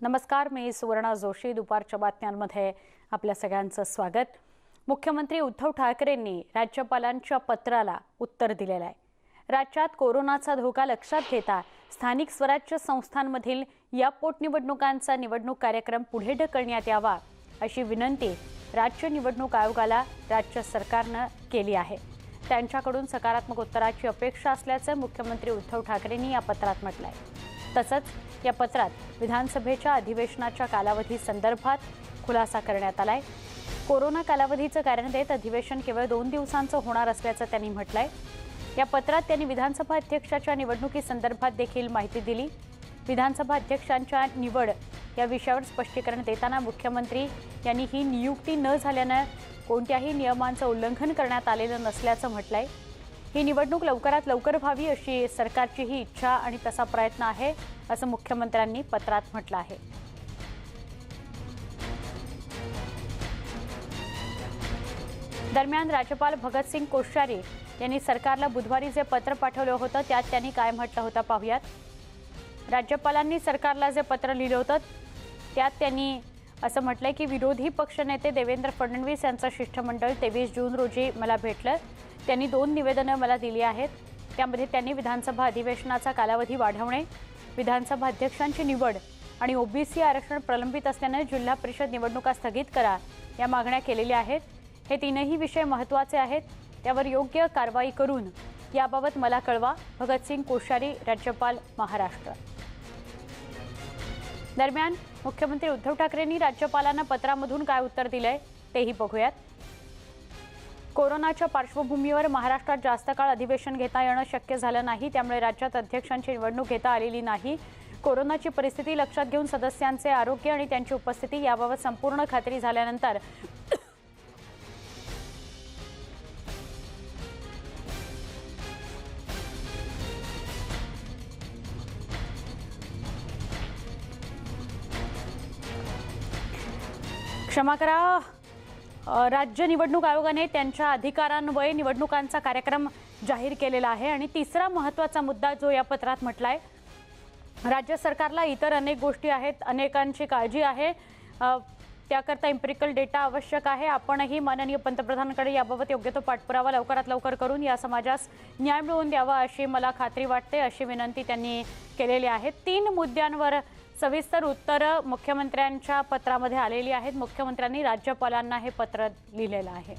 नमस्कार मी सुवर्णा जोशी. दुपारच्या बातम्यांमध्ये आपल्या सगळ्यांचं स्वागत. मुख्यमंत्री उद्धव ठाकरेंनी राज्यपालांच्या पत्राला उत्तर दिलेलं आहे. राज्यात कोरोनाचा धोका लक्षात घेता स्थानिक स्वराज्य संस्थांमधील या पोटनिवडणुकांचा निवडणूक कार्यक्रम पुढे ढकलण्यात यावा अशी विनंती राज्य निवडणूक आयोगाला राज्य सरकारनं केली आहे. त्यांच्याकडून सकारात्मक उत्तराची अपेक्षा असल्याचं मुख्यमंत्री उद्धव ठाकरेंनी या पत्रात म्हटलं आहे तसंच या पत्रात विधानसभेच्या अधिवेशनाच्या कालावधी संदर्भात खुलासा करण्यात आलाय. कोरोना कालावधीचं कारण देत अधिवेशन केवळ दोन दिवसांचं होणार असल्याचं त्यांनी म्हटलंय. या पत्रात त्यांनी विधानसभा अध्यक्षाच्या निवडणुकीसंदर्भात देखील माहिती दिली. विधानसभा अध्यक्षांच्या निवड या विषयावर स्पष्टीकरण देताना मुख्यमंत्री यांनी ही नियुक्ती न झाल्यानं कोणत्याही नियमांचं उल्लंघन करण्यात आलेलं नसल्याचं म्हटलंय. ही निवडणूक लवकरात लवकर व्हावी अशी सरकारची ही इच्छा आणि तसा प्रयत्न आहे असं मुख्यमंत्र्यांनी पत्रात म्हटलं आहे. दरम्यान राज्यपाल भगतसिंग कोश्यारी यांनी सरकारला बुधवारी जे पत्र पाठवलं होतं त्यात त्यांनी काय म्हटलं होतं पाहूयात. राज्यपालांनी सरकारला जे पत्र लिहिलं होतं त्यात त्यांनी असं म्हटलंय की विरोधी पक्षनेते देवेंद्र फडणवीस यांचं शिष्टमंडळ तेवीस जून रोजी मला भेटलं. त्यांनी दोन निवेदनं मला दिली आहेत. त्यामध्ये त्यांनी विधानसभा अधिवेशनाचा कालावधी वाढवणे विधानसभा अध्यक्षांची निवड आणि ओबीसी आरक्षण प्रलंबित असल्यानं जिल्हा परिषद निवडणुका स्थगित करा या मागण्या केलेल्या आहेत. हे तीनही विषय महत्त्वाचे आहेत. त्यावर योग्य कारवाई करून याबाबत मला कळवा. भगतसिंग कोश्यारी राज्यपाल महाराष्ट्र. दरम्यान मुख्यमंत्री उद्धव ठाकरेंनी राज्यपालांना पत्रामधून काय उत्तर दिलंय तेही बघूयात. कोरोनाच्या पार्श्वभूमीवर महाराष्ट्रात जास्त काळ अधिवेशन घेता येणं शक्य झालं नाही त्यामुळे राज्यात अध्यक्षांची निवडणूक घेता आलेली नाही. कोरोनाची परिस्थिती लक्षात घेऊन सदस्यांचे आरोग्य आणि त्यांची उपस्थिती याबाबत संपूर्ण खात्री झाल्यानंतर क्षमा करा. राज्य निवडणूक आयोगाने त्यांच्या अधिकारांवय निवडणुकांचा कार्यक्रम जाहीर केलेला आहे आणि तिसरा महत्त्वाचा मुद्दा जो या पत्रात म्हटला आहे राज्य सरकारला इतर अनेक गोष्टी आहेत अनेकांची काळजी आहे. त्याकरता इम्पेरिकल डेटा आवश्यक आहे. आपणही माननीय पंतप्रधानांकडे याबाबत योग्य तो पाठपुरावा लवकरात लवकर करून या समाजास न्याय मिळवून द्यावा अशी मला खात्री वाटते अशी विनंती त्यांनी केलेली आहे. तीन मुद्द्यांवर सविस्तर उत्तरं मुख्यमंत्र्यांच्या पत्रामध्ये आलेली आहेत. मुख्यमंत्र्यांनी राज्यपालांना हे पत्र लिहिलेलं आहे.